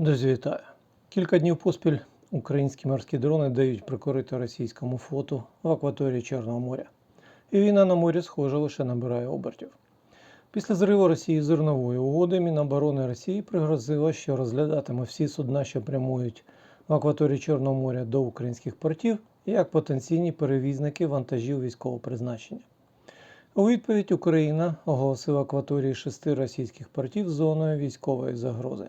Друзі, вітаю. Кілька днів поспіль українські морські дрони дають прикорити російському флоту в акваторії Чорного моря. І війна на морі, схоже, лише набирає обертів. Після зриву Росії зернової угоди Міноборони Росії пригрозило, що розглядатиме всі судна, що прямують в акваторії Чорного моря до українських портів, як потенційні перевізники вантажів військового призначення. У відповідь Україна оголосила акваторії шести російських портів зоною військової загрози.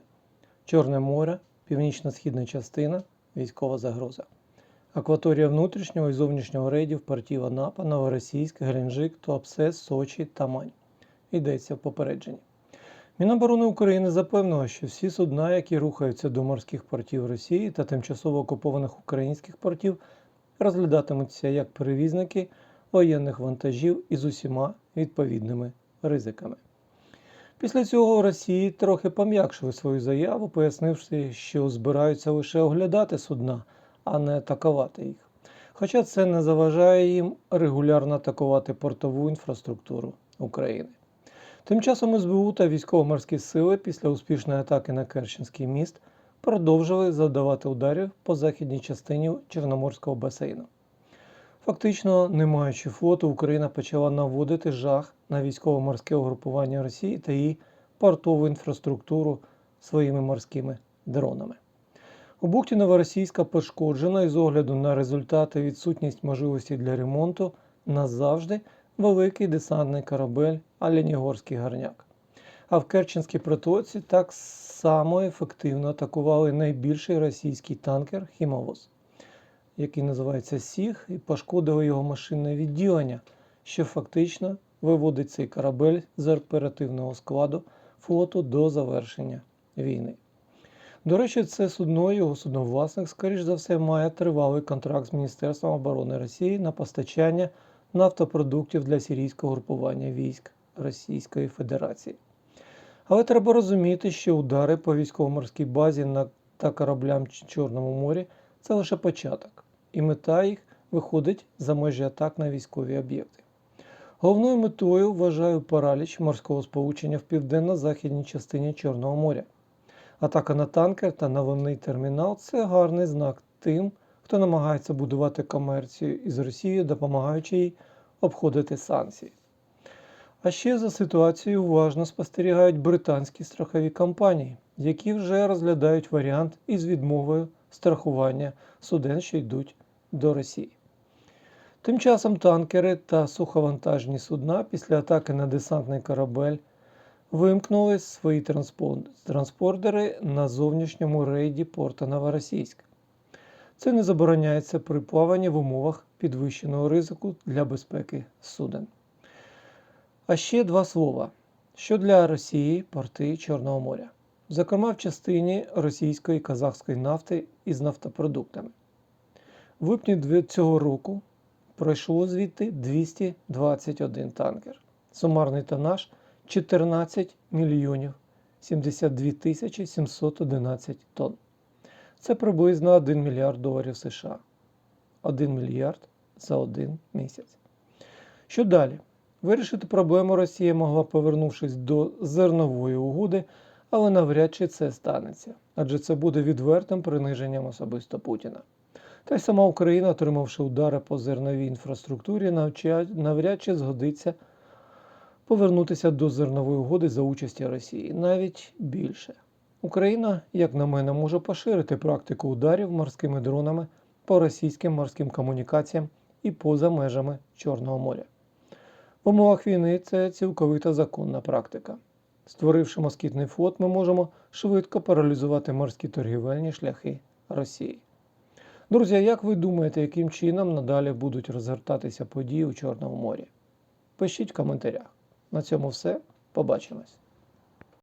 Чорне море, північно-східна частина, військова загроза. Акваторія внутрішнього і зовнішнього рейдів портів Анапа, Новоросійськ, Геленджик, Туапсе, Сочі, Тамань. Йдеться в попередженні. Міноборони України запевнило, що всі судна, які рухаються до морських портів Росії та тимчасово окупованих українських портів, розглядатимуться як перевізники воєнних вантажів із усіма відповідними ризиками. Після цього Росії трохи пом'якшили свою заяву, пояснивши, що збираються лише оглядати судна, а не атакувати їх. Хоча це не заважає їм регулярно атакувати портову інфраструктуру України. Тим часом СБУ та військово-морські сили після успішної атаки на Керченський міст продовжили завдавати ударів по західній частині Чорноморського басейну. Фактично, не маючи флоту, Україна почала наводити жах на військово-морське угрупування Росії та її портову інфраструктуру своїми морськими дронами. У бухті Новоросійська пошкоджена і з огляду на результати відсутність можливості для ремонту назавжди великий десантний корабель Аленігорський гарняк. А в Керченській протоці так само ефективно атакували найбільший російський танкер Хімовоз який називається Сіг, і пошкодили його машинне відділення, що фактично виводить цей корабель з оперативного складу флоту до завершення війни. До речі, це судно, його судновласник, скоріш за все, має тривалий контракт з Міністерством оборони Росії на постачання нафтопродуктів для сирійського групування військ Російської Федерації. Але треба розуміти, що удари по військово-морській базі та кораблям Чорному морі це лише початок, і мета їх виходить за межі атак на військові об'єкти. Головною метою вважаю параліч морського сполучення в південно-західній частині Чорного моря. Атака на танкер та навомний термінал це гарний знак тим, хто намагається будувати комерцію із Росією, допомагаючи їй обходити санкції. А ще за ситуацією уважно спостерігають британські страхові компанії, які вже розглядають варіант із відмовою страхування суден, що йдуть до Росії. Тим часом танкери та суховантажні судна після атаки на десантний корабель вимкнули свої транспордери на зовнішньому рейді порта Новоросійськ. Це не забороняється при плаванні в умовах підвищеного ризику для безпеки суден. А ще два слова, що для Росії порти Чорного моря зокрема в частині російської казахської нафти із нафтопродуктами. Липні цього року пройшло звідти 221 танкер. Сумарний тонаж 14 мільйонів 72 тисячі 711 тонн. Це приблизно 1 мільярд доларів США. 1 мільярд за один місяць. Що далі? Вирішити проблему Росія могла, повернувшись до зернової угоди але навряд чи це станеться, адже це буде відвертим приниженням особисто Путіна. Та й сама Україна, отримавши удари по зерновій інфраструктурі, навряд чи згодиться повернутися до зернової угоди за участі Росії, навіть більше. Україна, як на мене, може поширити практику ударів морськими дронами по російським морським комунікаціям і поза межами Чорного моря. В умовах війни це цілковита законна практика. Створивши москітний флот, ми можемо швидко паралізувати морські торгівельні шляхи Росії. Друзі, як ви думаєте, яким чином надалі будуть розгортатися події у Чорному морі? Пишіть в коментарях. На цьому все. Побачимось!